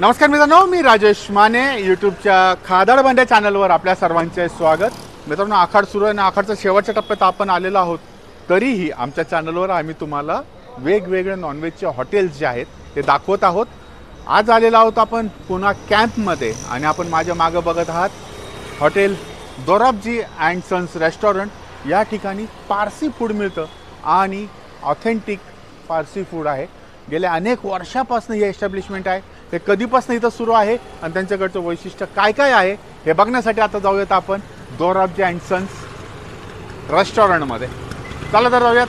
नमस्कार मित्रांनो मी राजेश माने यूट्यूबच्या खादाड बंड्या चॅनलवर आपल्या सर्वांचे स्वागत. मित्रांनो आखाड सुरू आहे आणि आखाडच्या शेवटच्या टप्प्यात आपण आलेलो आहोत. तरीही आमच्या चॅनलवर आम्ही तुम्हाला वेगवेगळे नॉनव्हेजचे हॉटेल्स जे आहेत ते दाखवत आहोत. आज आलेलो आहोत आपण पुन्हा कॅम्पमध्ये आणि आपण माझ्या मागं बघत आहात hotel Dorabjee and sons restaurant. या ठिकाणी पारसी फूड मिळतं आणि ऑथेंटिक पारसी फूड आहे. गेल्या अनेक वर्षापासून हे एस्टॅब्लिशमेंट आहे. ते कधीपासून इथं सुरू आहे आणि त्यांच्याकडचं वैशिष्ट्य काय काय आहे हे बघण्यासाठी आता जाऊयात आपण दोराबजी अँड सन्स रेस्टॉरंटमध्ये. चला तर जाऊयात.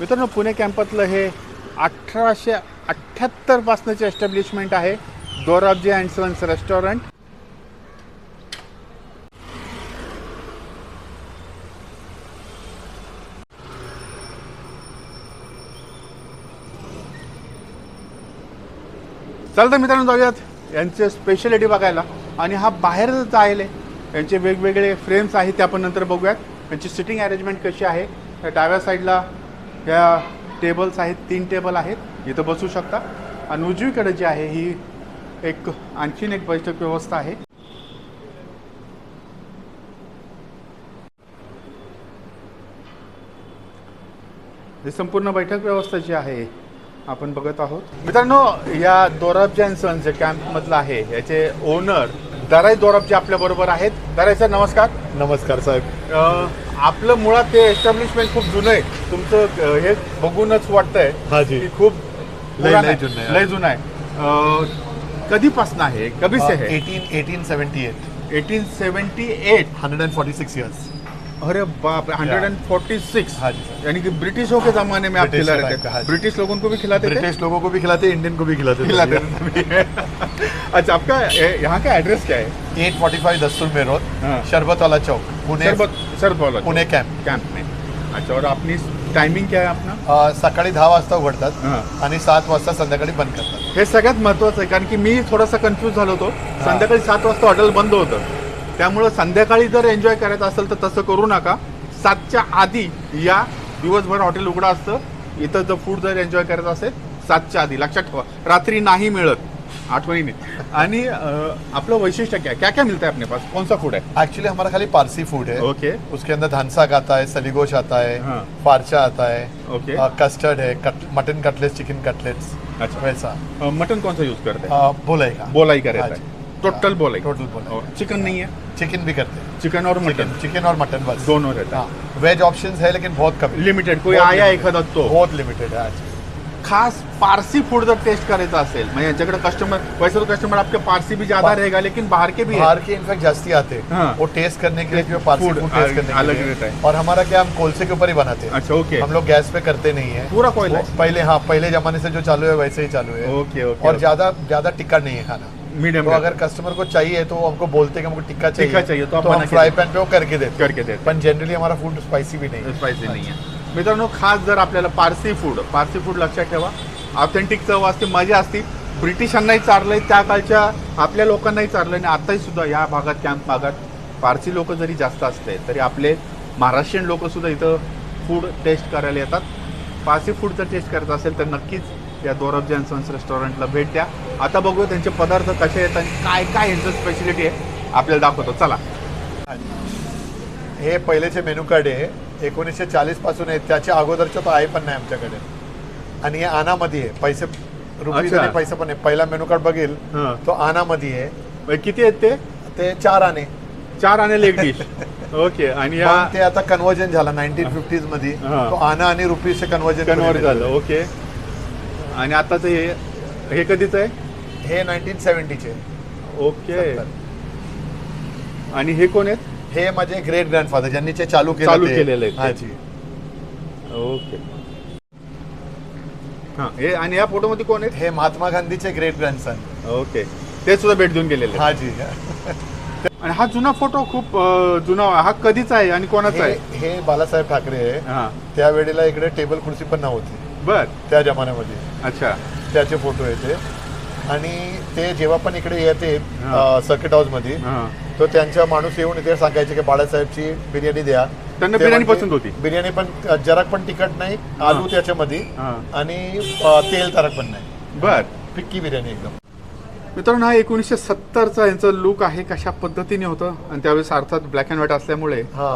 मित्रांनो पुणे कॅम्पातलं हे अठराशे अठ्ठ्याहत्तरपासूनचे एस्टॅब्लिशमेंट आहे दोराबजी अँड सन्स रेस्टॉरंट. चालतं मित्रांनो जाऊयात. यांचे स्पेशालिटी बघायला. आणि हा बाहेरच आहे यांचे वेगवेगळे फ्रेम्स आहेत ते आपण नंतर बघूयात. यांची सिटिंग अरेंजमेंट कशी आहे? त्या डाव्या साईडला ह्या टेबल्स आहेत तीन टेबल आहेत. इथं बसू शकता. आणि उजवीकडे जी आहे ही एक आणखीन एक बैठक व्यवस्था आहे. ही संपूर्ण बैठक व्यवस्था जी आहे आपण बघत आहोत. मित्रांनो या दोराबजी अँड सन्स जे कॅम्पमधलं आहे याचे ओनर दराई दोराबजी आपल्या बरोबर आहेत. दराई सर नमस्कार. नमस्कार साहेब. आपलं मुळात ते एस्टॅब्लिशमेंट खूप जुनं आहे. तुमचं हे बघूनच वाटतंय हा जी. की खूप लय- लय आहे. जुनं आहे. लय जुनं आहे. कधीपासून आहे? कभी से है eighteen eighteen seventy eight eighteen seventy eight hundred and forty six years अरे बाप हंड्रेड एंड फोर्टी सिक्स हाँ। यानी कि ब्रिटिशों के जमाने में आप ब्रिटिश खिला रहे थे। हाँ। ब्रिटिश लोगों को भी खिलाते थे? ब्रिटिश लोगों को भी खिलाते इंडियन को भी खिलाते खिलाते अच्छा आपका यहाँ का एड्रेस क्या है? एट फोर्टी फाइव दस्तूर में रोड हाँ। शरबत वाला चौक पुणे सरबत बोला पुणे कॅम्प कॅम्प में। अच्छा और अपनी टायमिंग क्या आहे आपला अ, सकाळी दहा वाजता उघडतात हां. आणि सात वाजता संध्याकाळी बंद करतात. हे सगळ्यात महत्वाचं आहे कारण की मी थोडासा कन्फ्यूज झालो होतो. संध्याकाळी सात वाजता हॉटेल बंद होतं. त्यामुळं संध्याकाळी जर एन्जॉय करायचं असेल तर तसं करू नका. सातच्या आधी या दिवसभर हॉटेल उघडं असतं. इथं जर फूड जर एन्जॉय करायचं असेल सातच्या आधी. लक्षात ठेवा. रात्री नाही मिळत. आठवणीने. आणि आपलं वैशिष्ट्य क्या? क्या क्या मिलता है अपने पास? कौन सा फूड है एक्चुअली हमारा खाली पारसी फूड है ओके. उसके अंदर धनसाग आता है सलीगोश आता है हाँ। फारचा आता है. ओके. कस्टर्ड है कट, मटन कटलेट्स चिकन कटलेट्स अच्छा. वैसा. मटन कौन सा यूज करते हैं अ, बोलेगा बोलाई का रहता हाँ। टोटल बोलाई टोटल और चिकन नहीं है। चिकन भी करते हैं। चिकन और मटन चिकन और मटन बस। दोनों रहता हाँ। वेज ऑप्शन है लेकिन बहुत कम लिमिटेड कोई आया limited. एखादा तो। बहुत लिमिटेड है आज। खास पारसी फ़ूड जर टेस्ट करायचं असेल म्हणजे यांच्याकडे कस्टमर वैसे तो कस्टमर आपके पारसी भी ज़्यादा रहेगा लेकिन बाहर के भी बाहर के इनफैक्ट जास्ती आते हैं। हाँ। वो टेस्ट करने के लिए जो पारसी फ़ूड टेस्ट करने अलग के लिए। रहता है। और हमारा क्या हम कोलसे के ऊपर ही बनाते हैं। अच्छा ओके हम लोग गैस पे करते नहीं है। पूरा कोयला पहले हाँ पहले जमाने से जो चालू है वैसे ही चालू है। ओके ओके और ज़्यादा ज़्यादा टिक्का नहीं है खाना। मीडियम तो अगर कस्टमर को चाहिए तो वो हमको बोलते हैं कि हमको टिक्का चाहिए। टिक्का चाहिए, तो आप तो हम फ्राई पैन पे वो करके देते करके देते पण जनरली हमारा फूड स्पाइसी भी नहीं स्पायसी नाही आहे मित्रांनो खास जर आपल्याला पारसी फूड पारसी फूड लक्षात ठेवा. ऑथेंटिक चव असते मजा असते. ब्रिटिशांनाही चारलंय त्या काळच्या आपल्या लोकांनाही चारलंय आणि आताही सुद्धा या भागात कॅम्प भागात पारसी लोक जरी जास्त असते तरी आपले महाराष्ट्रीयन लोक सुद्धा इथं फूड टेस्ट करायला येतात. पारसी फूड जर टेस्ट करायचं असेल तर नक्कीच या दोरब सन्स रेस्टॉरंटला भेट द्या. आता बघूया त्यांचे पदार्थ कसे आहेत आणि काय काय यांचं स्पेशलिटी आहे. आपल्याला दाखवतो. चला. हे पहिलेचे मेनू कार्ड आहे. एकोणीसशे चाळीसपासून आहे. त्याच्या अगोदरचं तो आहे पण नाही आमच्याकडे. आणि हे आनामध्ये आहे. पैसे अच्छा. आणि पैसे पण आहे. पहिला मेनू कार्ड बघेल. हां. तो आनामध्ये आहे. किती आहेत ते? ते चार आणे. चार आणि लेग डिश. ओके. आणि या पण ते आता कन्वर्जन झालं. नाईन्टीन फिफ्टीजमध्ये हा. तो आना आणि रुपीजचे कन्वर्जन कन्वर्ट झालं. ओके. आणि आताच हे हे कधीच आहे? हे नाईन्टीन सेव्हन्टीचे ओके. आणि हे कोण आहेत? हे माझे ग्रेट ग्रँडफादर ज्यांनी ते चालू केलं चालू ते. केलेलं आहे ते. हा जी. ओके. हां हे आणि या फोटोमध्ये कोण आहेत? हे महात्मा गांधीचे ग्रेट ग्रँडसन ओके. ते सुद्धा भेट देऊन गेलेले आहेत. हा जी. आणि हा जुना फोटो खूप अं, जुना हा कधीचा आहे आणि कोणाचा हे आहे? हे बालासाहेब ठाकरे आहे. हां. त्यावेळेला इकडे टेबल खुर्ची पण नव्हती. बर. त्या जमान्यामध्ये. अच्छा. त्याचे फोटो येते. आणि ते जेव्हा पण इकडे येते. सर्किट हाऊसमध्ये हां. तो त्यांचा माणूस येऊन इथे सांगायचे की बाळासाहेबची बिर्याणी द्या. त्यांना बिर्याणी पसंत होती? बिर्याणी पण जरा पण तिखट नाही आलू त्याच्यामध्ये आणि तेल तरक पण नाही. बर. फिक्की बिर्याणी एकदम. मित्रांनो हा एकोणीसशे सत्तरचा यांचं लुक आहे कशा पद्धतीने होतं आणि त्यावेळेस अर्थात ब्लॅक अँड व्हाईट असल्यामुळे हा.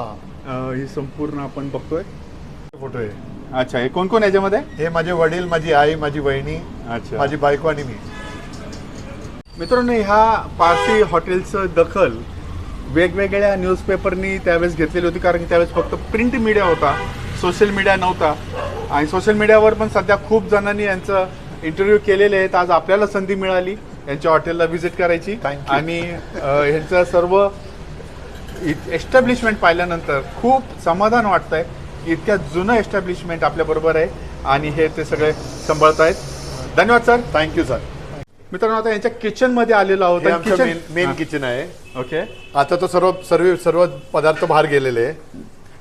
ही संपूर्ण आपण बघतोय. फोटो आहे. अच्छा हे कोण कोण याच्यामध्ये? हे माझे वडील माझी आई माझी वहिनी अच्छा. माझी बायको आणि मी. मित्रांनो ह्या पारसी हॉटेलचं दखल वेगवेगळ्या न्यूजपेपरनी त्यावेळेस घेतलेली होती कारण की त्यावेळेस फक्त प्रिंट मीडिया होता सोशल मीडिया नव्हता. आणि सोशल मीडियावर पण सध्या खूप जणांनी यांचं इंटरव्ह्यू केलेले आहेत. आज आपल्याला संधी मिळाली यांच्या हॉटेलला व्हिजिट करायची. आणि अं, ह्यांचं सर्व एस्टॅब्लिशमेंट पाहिल्यानंतर खूप समाधान वाटतंय. इतक्या जुनं एस्टॅब्लिशमेंट आपल्याबरोबर आहे आणि हे ते सगळे सांभाळत आहेत धन्यवाद सर थँक्यू सर मित्रांनो आता यांच्या किचनमध्ये आलेलो आहोत मेन मेन किचन आहे. ओके आता तो सर्व सर्व सर्व पदार्थ बाहेर गेलेले आहे.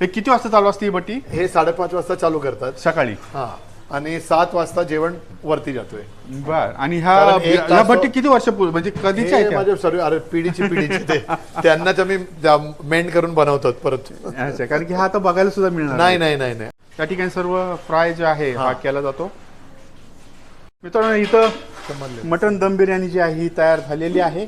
हे किती वाजता चालू असते ही बट्टी? हे साडेपाच वाजता चालू करतात. सकाळी. हा. आणि सात वाजता जेवण वरती जातोय बर आणि ह्या कारण एक ह्या तास- भट्टी किती वर्ष म्हणजे कधीच्या हे आहेत त्या? माझे सर्व अरे पिढीची पिढीची ते त्यांनाच आम्ही मेंड करून बनवतो परत अच्छा कारण की हा आता बघायला सुद्धा मिळणार नाही नाही नाही नाही त्या ठिकाणी सर्व फ्राय जे आहे हा. केला जातो मित्रांनो इथं समजले. मटन दम बिर्याणी जी आहे ही तयार झालेली आहे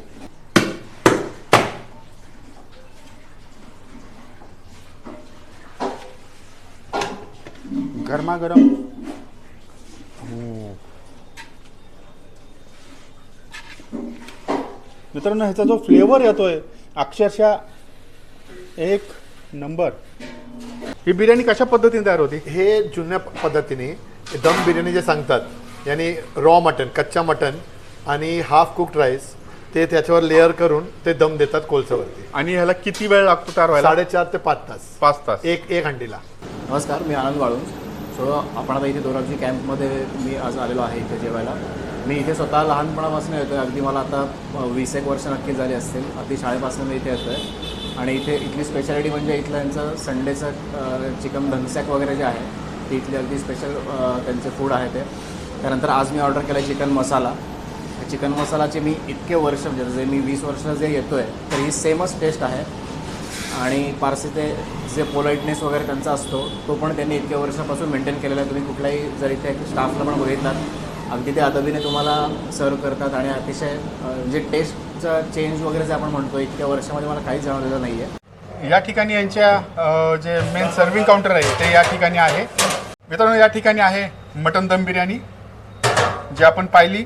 गरमागरम. मित्रांनो ह्याचा जो फ्लेवर येतोय अक्षरशः एक नंबर ही बिर्याणी कशा पद्धतीने तयार होती? हे जुन्या पद्धतीने दम बिर्याणी जे सांगतात यानी रॉ मटन कच्चा मटन आणि हाफ कुक्ड राईस ते त्याच्यावर लेअर करून ते दम देतात कोळसावरती आणि ह्याला किती वेळ लागतो तयार व्हायला? साडेचार ते पाच तास. पाच तास. एक एक हंडीला. नमस्कार मी आनंद वाळूंज. सो आपण आता इथे दोराबजी कॅम्पमध्ये मी आज आलेलो आहे इथे जेवायला. मी इथे स्वतः लहानपणापासून येतो आहे अगदी मला आता वीस एक वर्ष नक्की झाली असतील. अगदी शाळेपासून मी इथे येतो आहे आणि इथे इथली स्पेशालिटी म्हणजे इथलं यांचं संडेचं चिकन धनसॅक वगैरे जे आहे ते इथली अगदी स्पेशल त्यांचे फूड आहे ते. त्यानंतर आज मी ऑर्डर केलं चिकन मसाला. चिकन मसालाचे मी इतके वर्ष म्हणजे जे मी वीस वर्ष जे येतो आहे तर ही सेमच टेस्ट आहे. आणि पारसी ते जे पोलाइटनेस वगैरे त्यांचा असतो तो पण त्यांनी इतक्या वर्षापासून मेंटेन केलेला आहे. तुम्ही कुठलाही जर इथे स्टाफला पण बघितलात अगदी ते अदबीने तुम्हाला सर्व करतात आणि अतिशय जे टेस्टचा टेस्टचं चेंज वगैरे जे आपण म्हणतो इतक्या वर्षामध्ये मला काहीच जाणवलेलं नाही आहे या ठिकाणी यांच्या जे मेन सर्विंग काउंटर आहे ते या ठिकाणी आहे. मित्रांनो या ठिकाणी आहे मटन दम बिर्याणी जी आपण पाहिली.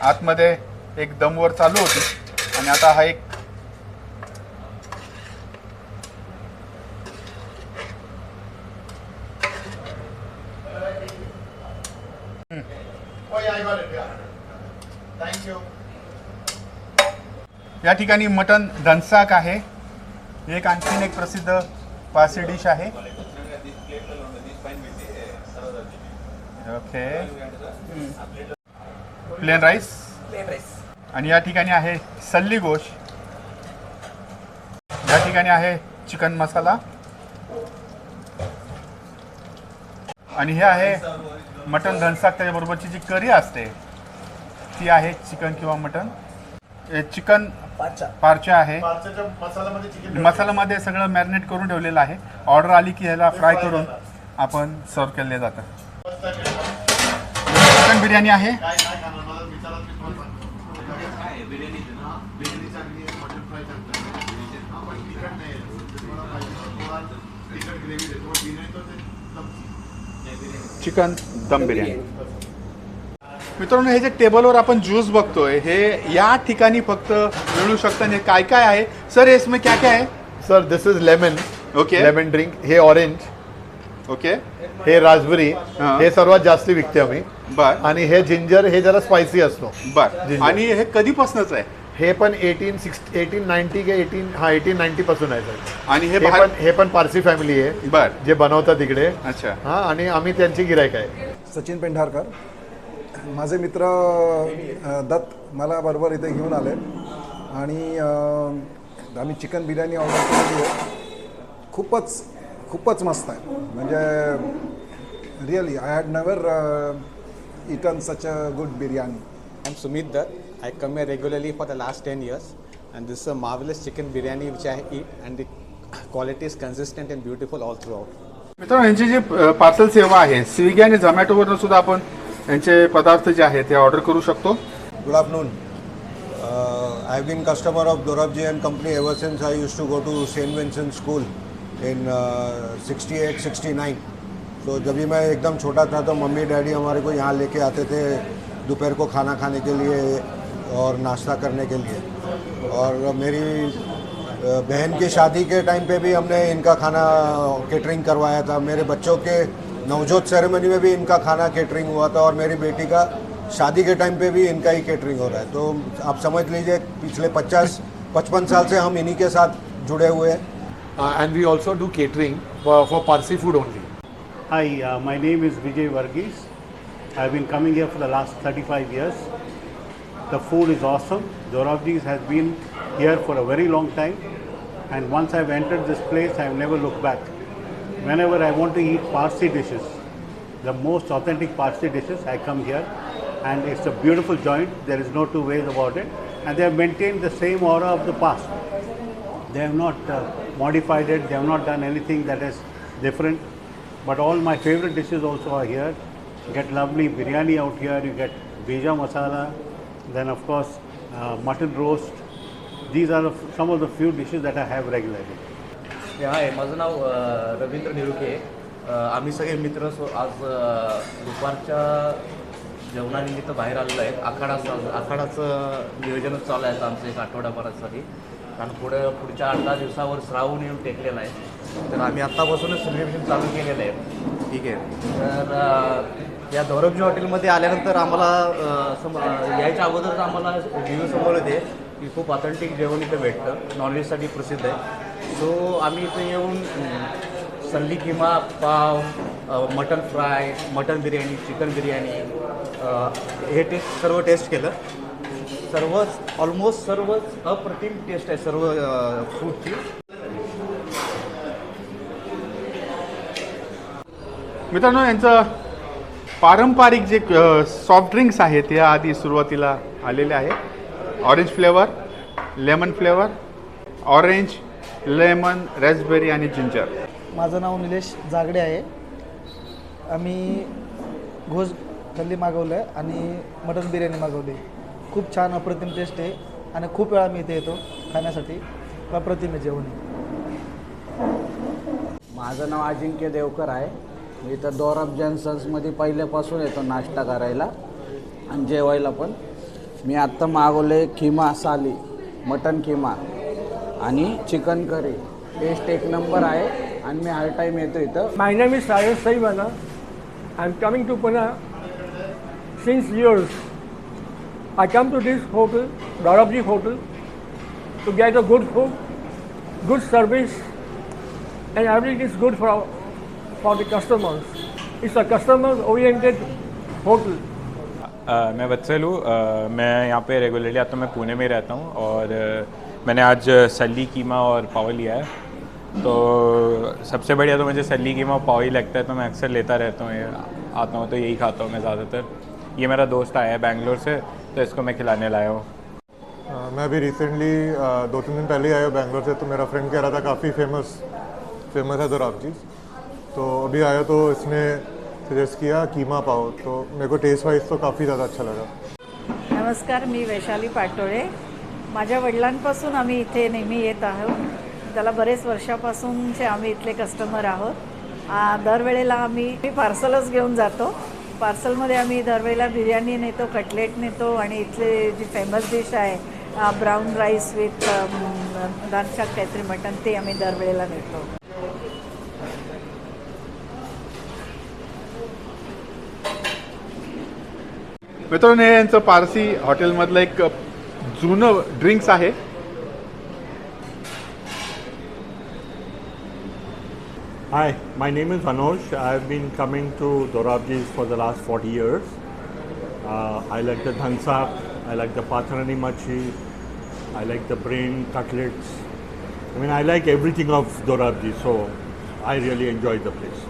आतमध्ये एक दमवर चालू होती. आणि आता हा एक थँक्यू या ठिकाणी मटन धनसाक आहे. ही एक आणखीन एक प्रसिद्ध पारसी डिश आहे. ओके. Plain rice. आणि या ठिकाणी आहे सल्ली गोश. या ठिकाणी आहे चिकन मसाला. आणि हे आहे मटन धनसाक. त्याच्याबरोबरची जी करी असते ती आहे चिकन किंवा मटन. चिकन पारच्या आहे. मसाल्यामध्ये सगळं मॅरिनेट करून ठेवलेलं आहे. ऑर्डर आली की ह्याला फ्राय करून आपण सर्व केले जातं चिकन बिर्याणी आहे. चिकन दम बिर्याणी. मित्रांनो हे जे टेबलवर आपण ज्यूस बघतोय हे या ठिकाणी फक्त मिळू शकतं आणि हे काय काय आहे? सर इसमें क्या क्या है sir this is lemon okay lemon drink हे ऑरेंज ओके हे राजबेरी. हा. हे सर्वात जास्ती विकते आम्ही. बर. आणि हे जिंजर हे जरा स्पायसी असतो. बर. जिंजर. आणि हे कधीपासूनच आहे? हे पण एटीन सिक्स एटीन नाईन्टी के एटीन हा एटीन नाईन्टी पासून आहे सर. आणि हे हे बाहेर? पण हे पण पारसी फॅमिली आहे. बर. जे बनवतात इकडे अच्छा. हा आणि आम्ही त्यांची गिरायक आहे. सचिन पेंढारकर. माझे मित्र अ, दत्त मला बरोबर इथे घेऊन आले आणि अ, आम्ही चिकन बिर्याणी ऑर्डर केलेली आहे खूपच खूपच मस्त आहे म्हणजे really I had never eaten such a good biryani I'm Sumit Dutt. I come here regularly for the last 10 years, and this is a marvelous chicken biryani which I eat, and the quality is consistent and beautiful all throughout. मित्रांनो यांची जी parcel सेवा आहे Swiggy आणि झोमॅटोवरून सुद्धा आपण यांचे पदार्थ जे आहेत ते ऑर्डर करू शकतो. Good afternoon I been customer of Dorabjee and company ever since I I to go to saint Vincent school in in at 68, 69. तो जब भी मैं एकदम छोटा था तो मम्मी डैडी हमारे को यहाँ लेके आते थे दोपहर को खाना खाने के लिए और नाश्ता करने के लिए। और मेरी uh, बहन की शादी के टाइम पे भी हमने इनका खाना केटरिंग करवाया था। मेरे बच्चों के नवजोत सेरेमनी में भी इनका खाना केटरिंग हुआ था और मेरी बेटी का शादी के टाइम पे भी इनका ही कैटरिंग हो रहा है। तो आप समझ लीजिए पिछले 50 55 साल से हम इन्हीं के साथ जुड़े हुए हैं। And we also do catering for Parsi food only hi my name is Vijay Varghese I been coming for the last thirty five years the food is awesome Dorabjee's has been here for a very long time and once I have this place I have never look back Whenever I want to eat Parsi dishes, the most authentic Parsi dishes, I come here. And it's a beautiful joint. There is no two ways about it. And they have maintained the same aura of the past. They have not uh, modified it, they have not done anything that is different. But all my favorite dishes also are here. You get lovely biryani out here, you get beja masala, then of course uh, mutton roast. These are some of the few dishes that I have regularly. Hi माझं नाव रवींद्र निरुके. आहे. आम्ही सगळे मित्र so आज दुपारच्या जेवणानिमित्त बाहेर आलेलो आहे आखाडा आखाडाचं नियोजनच चालू आहे आमचं एक आठवड्याभरासाठी कारण पुढं पुढच्या आठ दहा दिवसावर श्रावण येऊन टेकलेला आहे. तर आम्ही आत्तापासूनच सेलिब्रेशन चालू केलेलं आहे. ठीक आहे. तर या दौरबजी हॉटेलमध्ये आल्यानंतर आम्हाला सम यायच्या अगोदरच आम्हाला रिव्ह्यू समोर येते की खूप ऑथेंटिक जेवण इथं भेटतं. नॉनव्हेजसाठी प्रसिद्ध आहे. सो आम्ही इथे येऊन salli keema pav mutton fry mutton biryani chicken biryani हे टेस्ट सर्व टेस्ट केलं. सर्वच ऑलमोस्ट सर्वच अप्रतिम टेस्ट आहे सर्व फूडची मित्रांनो यांचं पारंपरिक जे सॉफ्ट ड्रिंक्स आहेत ह्या आधी सुरुवातीला आलेले आहे. Orange flavour lemon flavour orange lemon raspberry आणि जिंजर माझं नाव निलेश जागडे आहे. आम्ही घोष खल्ली मागवलं आहे आणि मटन बिर्याणी मागवली. खूप छान अप्रतिम टेस्ट आहे आणि खूप वेळा मी इथे येतो खाण्यासाठी. अप्रतिम आहे जेवण. माझं नाव अजिंक्य देवकर आहे. मी इथं दोरब जन्सन्समध्ये पहिल्यापासून येतो नाश्ता करायला आणि जेवायला पण. मी आत्ता मागवले खिमा साली मटन खिमा. आणि चिकन करी टेस्ट एक नंबर आहे आणि मी हर टाईम येतो इथं My name is Sayesh Saivana. I'm coming to Pune since years. I come to this hotel, Dorabji Hotel, to get a good food, good service, and everything is good for, for the customers. It's a customer-oriented hotel. अ, मैं वत्सल हूँ अ, मैं यहाँ पे regularly आता हूँ मैं पुणे में रहता हूँ और अ, मैंने आज सली कीमा और पाव लिया है। तो सबसे बढ़िया तो मुझे सली कीमा और पाव ही लगता है तो मैं अक्सर लेता रहता हूँ ये आता हूँ तो यही खाता हूँ मैं ज़्यादातर। ये मेरा दोस्त आया है बैंगलोर से तो इसको मैं खिलाने लाया हूँ। मैं अभी रिसेंटली दो तीन दिन पहले ही आया हूँ बैंगलोर से तो मेरा फ्रेंड कह रहा था काफ़ी फ़ेमस फ़ेमस है दोराबजी तो अभी आया तो इसने सजेस्ट किया कीमा पाव तो मेरे को टेस्ट वाइज तो काफ़ी ज़्यादा अच्छा लगा। नमस्कार मी वैशाली पाटोळे। माझ्या वडिलांपासून आम्ही इथे नेहमी येत आहोत. त्याला बरेच वर्षापासूनचे आम्ही इथले कस्टमर आहोत. दरवेळेला आम्ही मी पार्सलच घेऊन जातो. पार्सलमध्ये आम्ही दरवेळेला बिर्याणी नेतो कटलेट नेतो आणि इथले जी फेमस डिश आहे ब्राऊन राईस विथ दानशाक काहीतरी मटन ते आम्ही दरवेळेला नेतो. मित्रांनो हे यांचं पारसी हॉटेलमधलं एक जुनं ड्रिंक्स आहे. Hi my name is Anoj I have been coming to Dorabjee for the last forty years I like the dhansak I like the patrani machhi I like the brain cutlets I mean I like everything of Dorabjee so I really enjoy the place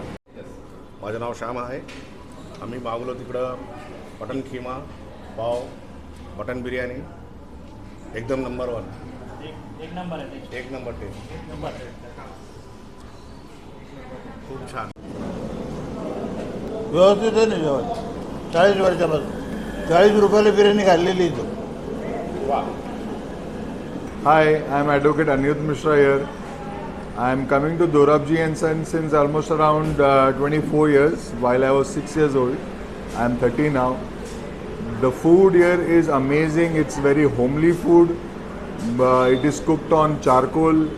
माझं नाव श्याम आहे. आम्ही मागवलो तिकडं mutton keema pav mutton biryani. एकदम number one. एक number एक number taste. Number खूप छान. व्यवस्थित आहे ना जेवण चाळीस वर्षापासून. चाळीस रुपयाला बिर्याणी घाललेली इथं hi I am advocate Anirudh Mishra here I am coming to Dorabjee and son since almost around twenty four years while I was six years old I am thirty now The food here is amazing. It's very homely food. Uh, it is cooked on charcoal,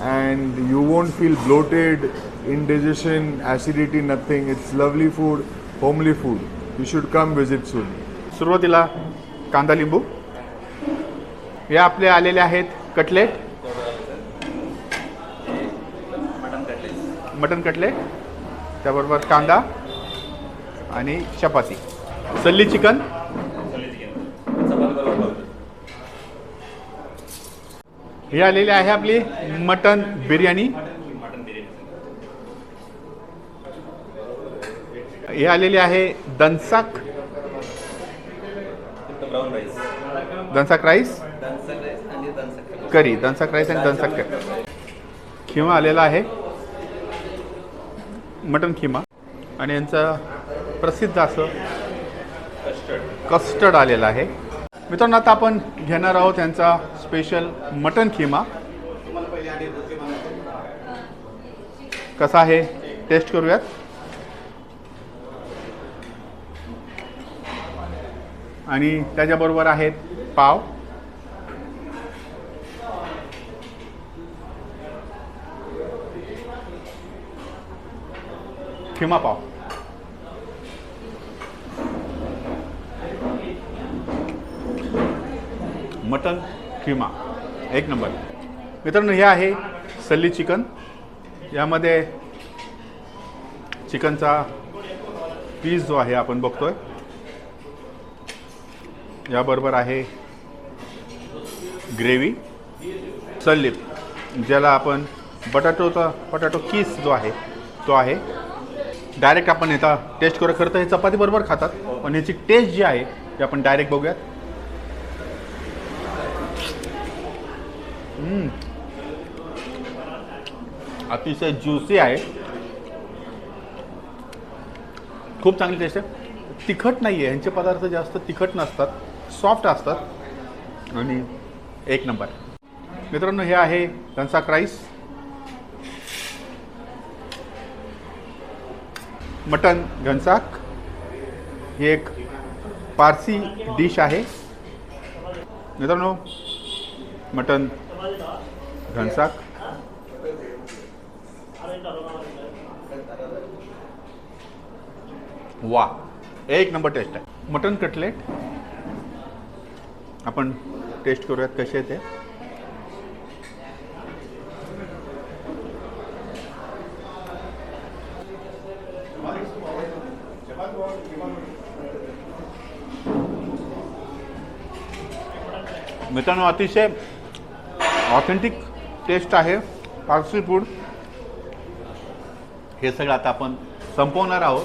and you won't feel bloated, indigestion, acidity, nothing. It's lovely food, homely food. You should come visit soon. सुरुवातीला कांदा लिंबू हे आपले आलेले आहेत cutlet mutton cutlet त्याबरोबर कांदा आणि चपाती सल्ली चिकन हे आलेली आहे आपली मटन बिर्याणी. हे आलेली आहे दनसाक. दनसाक राईस. करी दनसाक राईस आणि दनसाक करी. खिमा आलेला आहे. मटन खिमा. आणि यांचं प्रसिद्ध असं कस्टर्ड. आलेलं आहे. मित्रांनो आता आपण घेणार आहोत यांचा स्पेशल मटन खिमा. कसा आहे? टेस्ट करूयात. आणि त्याच्याबरोबर आहेत पाव. खिमा पाव. मटन. किमा. एक नंबर. मित्रांनो हे आहे सल्ली चिकन. यामध्ये चिकनचा पीस जो आहे आपण बघतोय याबरोबर आहे ग्रेव्ही सल्लीप ज्याला आपण बटाटोचा बटाटो किस जो आहे तो आहे. डायरेक्ट आपण याचा टेस्ट करू खरं तर हे चपातीबरोबर खातात पण याची टेस्ट जी आहे ती आपण डायरेक्ट बघूयात. अतिशय ज्युसी आहे. खूप चांगली टेस्ट आहे. तिखट नाही आहे ह्यांचे पदार्थ जास्त तिखट नसतात सॉफ्ट असतात. आणि एक नंबर. मित्रांनो हे आहे दनसाक राईस मटन घनसाक ही एक पारसी डिश आहे. मित्रांनो मटन घनसाक वा एक नंबर टेस्ट आहे. Mutton cutlet. आपण टेस्ट करूयात कसे ते. मित्रांनो अतिशय ऑथेंटिक टेस्ट आहे पार्सी फूड. हे सगळं आता आपण संपवणार आहोत.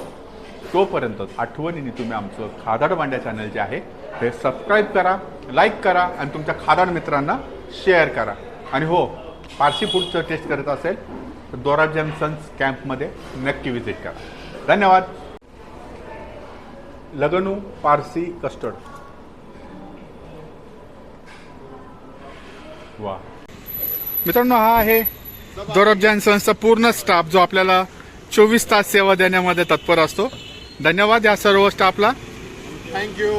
तोपर्यंत आठवणीने तुम्ही आमचं खादाड भांड्या चॅनल जे आहे ते सबस्क्राईब करा लाईक करा आणि तुमच्या खादाड मित्रांना शेअर करा. आणि हो पारसी फूडचं टेस्ट करत असेल तर दोराब सन्स कॅम्पमध्ये नक्की विजिट करा. धन्यवाद. लगनू पारसी कस्टर्ड वा मित्रांनो हा आहे दोरब संस्था पूर्ण स्टाफ जो आपल्याला चोवीस तास सेवा देण्यामध्ये तत्पर असतो. धन्यवाद या सर्व स्टाफला थँक्यू